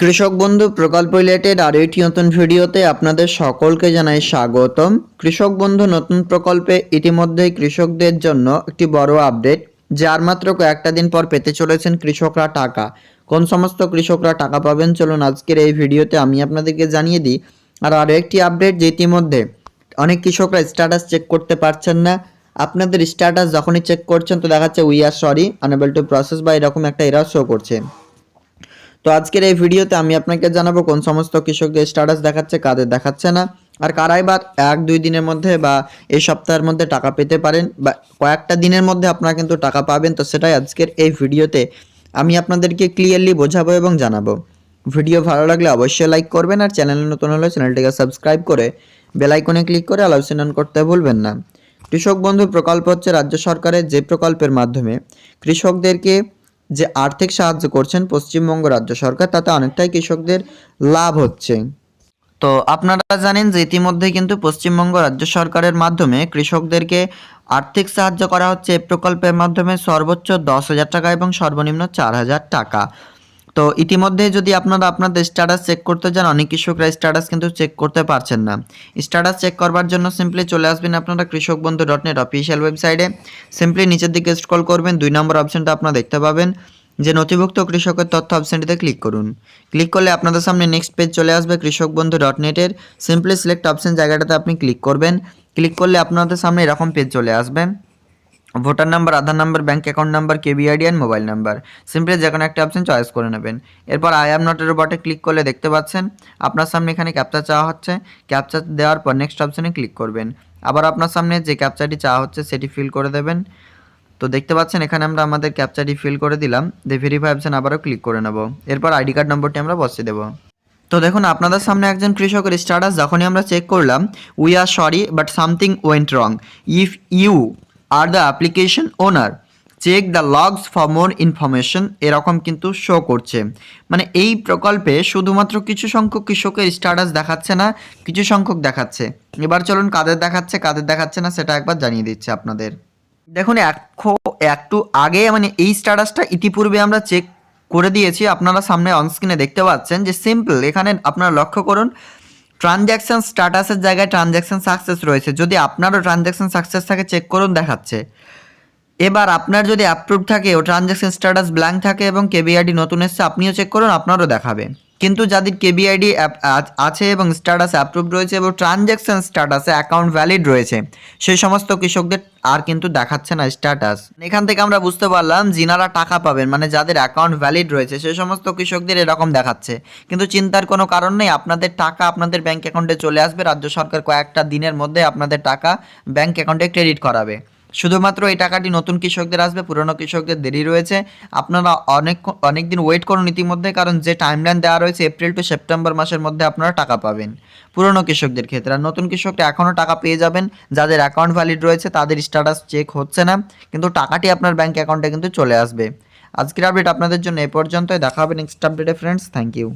কৃষক বন্ধু প্রকল্প রিলেটেড আরও একটি নতুন ভিডিওতে আপনাদের সকলকে জানাই স্বাগতম। কৃষক বন্ধু নতুন প্রকল্পে ইতিমধ্যেই কৃষকদের জন্য একটি বড় আপডেট যার মাত্র কয়েকটা দিন পর পেতে চলেছেন কৃষকরা টাকা। কোন সমস্ত কৃষকরা টাকা পাবেন, চলুন আজকের এই ভিডিওতে আমি আপনাদেরকে জানিয়ে দিই। আর আরও একটি আপডেট যে ইতিমধ্যে অনেক কৃষকরা স্ট্যাটাস চেক করতে পারছেন না। আপনাদের স্ট্যাটাস যখনই চেক করছেন, তো দেখাচ্ছে we are sorry unable to process বা এরকম একটা এরার শো করছে। তো আজকের এই ভিডিওতে আমি আপনাকে জানাব কোন সমস্ত কৃষকদের স্ট্যাটাস দেখাচ্ছে, কাদের দেখাচ্ছে না, আর কারাই বা এক, দুই দিনের মধ্যে বা এই সপ্তাহের মধ্যে টাকা পেতে পারেন বা কয়েকটা দিনের মধ্যে আপনারা কিন্তু টাকা পাবেন, তো সেটাই আজকের এই ভিডিওতে আমি আপনাদেরকে ক্লিয়ারলি বোঝাবো এবং জানাব। ভিডিও ভালো লাগলে অবশ্যই লাইক করবেন আর চ্যানেলে নতুন হলে চ্যানেলটিকে সাবস্ক্রাইব করে বেল আইকনে ক্লিক করে আলোচনা করতে ভুলবেন না। কৃষক বন্ধু প্রকল্প হচ্ছে রাজ্য সরকারের যে প্রকল্পের মাধ্যমে কৃষকদেরকে যে আর্থিক সাহায্য করছেন পশ্চিমবঙ্গ রাজ্য সরকার, তাতে অনেকটাই কৃষকদের লাভ হচ্ছে। তো আপনারা জানেন যে ইতিমধ্যে কিন্তু পশ্চিমবঙ্গ রাজ্য সরকারের মাধ্যমে কৃষকদেরকে আর্থিক সাহায্য করা হচ্ছে। এই প্রকল্পের মাধ্যমে সর্বোচ্চ দশ হাজার টাকা এবং সর্বনিম্ন চার হাজার টাকা। তো ইতিমধ্যে যদি আপনারা আপনাদের স্ট্যাটাস চেক করতে যান অনেক কৃষকরা স্ট্যাটাস কিন্তু চেক করতে পারছেন না। স্ট্যাটাস চেক করবার জন্য সিম্পলি চলে আসবেন আপনারা Krishak Bandhu dot net official ওয়েবসাইটে সিম্পলি নিচের দিকে স্ক্রল করবেন, দুই নম্বর অপশনটা আপনারা দেখতে পাবেন। যে নথিভুক্ত কৃষকের তথ্য অপশনটিতে ক্লিক করুন। ক্লিক করলে আপনাদের সামনে নেক্সট পেজ চলে আসবে কৃষক বন্ধু ডট নেটের সিম্পলি সিলেক্ট অপশন জায়গাটাতে আপনি ক্লিক করবেন। ক্লিক করলে আপনাদের সামনে এরকম পেজ চলে আসবে। Voter number, Aadhaar number bank account number KBID and mobile number simply যে কোনো একটা অপশন চয়েস করে নেবেন। এরপর আই অ্যাম নটের বটে ক্লিক করলে দেখতে পাচ্ছেন, আপনার সামনে এখানে ক্যাপচা চাওয়া হচ্ছে। ক্যাপচা দেওয়ার পর নেক্সট অপশনে ক্লিক করবেন। আবার আপনার সামনে যে ক্যাপচাটি চাওয়া হচ্ছে, সেটি ফিল করে দেবেন। তো দেখতে পাচ্ছেন, এখানে আমরা আমাদের ক্যাপচাটি ফিল করে দিলাম। দিয়ে ভেরিফাই অপশন আবারও ক্লিক করে নেব। এরপর আইডি কার্ড নম্বরটি আমরা বসিয়ে দেবো। তো দেখুন, আপনাদের সামনে একজন কৃষকের স্ট্যাটাস যখনই আমরা চেক করলাম we are sorry but something went wrong if you are the application owner. Check the logs for more information এরকম কিন্তু শো করছে। মানে এই প্রকল্পে শুধুমাত্র কিছু সংখ্যক কৃষকের স্ট্যাটাস দেখাচ্ছে না, কিছু সংখ্যক দেখাচ্ছে। এবার চলুন কাদের দেখাচ্ছে কাদের দেখাচ্ছে না সেটা একবার জানিয়ে দিচ্ছে আপনাদের। দেখুন, এক- একটু আগে মানে এই স্ট্যাটাসটা ইতিপূর্বে আমরা চেক করে দিয়েছি। আপনারা সামনে অনস্ক্রিনে দেখতে পাচ্ছেন যে সিম্পল এখানে আপনারা লক্ষ্য করুন ট্রানজ্যাকশন স্ট্যাটাসের জায়গায় ট্রানজ্যাকশান সাকসেস রয়েছে। যদি আপনারও ট্রানজ্যাকশান সাকসেস থাকে চেক করুন, দেখাচ্ছে। এবার আপনার যদি অ্যাপ্রুভ থাকে, ও ট্রানজ্যাকশান স্ট্যাটাস ব্ল্যাঙ্ক থাকে এবং কেবিআইডি নতুন এসছে, আপনিও চেক করুন, আপনারও দেখাবে। কিন্তু যাদের কেবিআইডি আছে এবং স্ট্যাটাস অ্যাপ্রুভ রয়েছে এবং ট্রানজ্যাকশন স্ট্যাটাসে অ্যাকাউন্ট ভ্যালিড রয়েছে, সেই সমস্ত কৃষকদের আর কিন্তু দেখাচ্ছে না স্ট্যাটাস এখান থেকে আমরা বুঝতে পারলাম যিনারা টাকা পাবেন মানে যাদের অ্যাকাউন্ট ভ্যালিড রয়েছে, সেই সমস্ত কৃষকদের এরকম দেখাচ্ছে। কিন্তু চিন্তার কোনো কারণ নেই, আপনাদের টাকা আপনাদের ব্যাঙ্ক অ্যাকাউন্টে চলে আসবে, রাজ্য সরকার কয়েকটা দিনের মধ্যে আপনাদের টাকা ব্যাঙ্ক অ্যাকাউন্টে ক্রেডিট করাবে। শুধুমাত্র এই টাকাটি নতুন কৃষকদের আসবে, পুরনো কৃষকদের দেরি রয়েছে। আপনারা অনেক অনেক দিন ওয়েট করুন ইতিমধ্যে, কারণ যে টাইমলাইন দেওয়া রয়েছে এপ্রিল টু সেপ্টেম্বর মাসের মধ্যে আপনারা টাকা পাবেন। পুরনো কৃষকদের ক্ষেত্রে, আর নতুন কৃষকরা এখনও টাকা পেয়ে যাবেন, যাদের অ্যাকাউন্ট ভ্যালিড রয়েছে, তাদের স্ট্যাটাস চেক হচ্ছে না, কিন্তু টাকাটি আপনার ব্যাংক অ্যাকাউন্টে কিন্তু চলে আসবে। আজকের আপডেট আপনাদের জন্য এ পর্যন্তই, দেখা হবে নেক্সট আপডেটে ফ্রেন্ডস থ্যাংক ইউ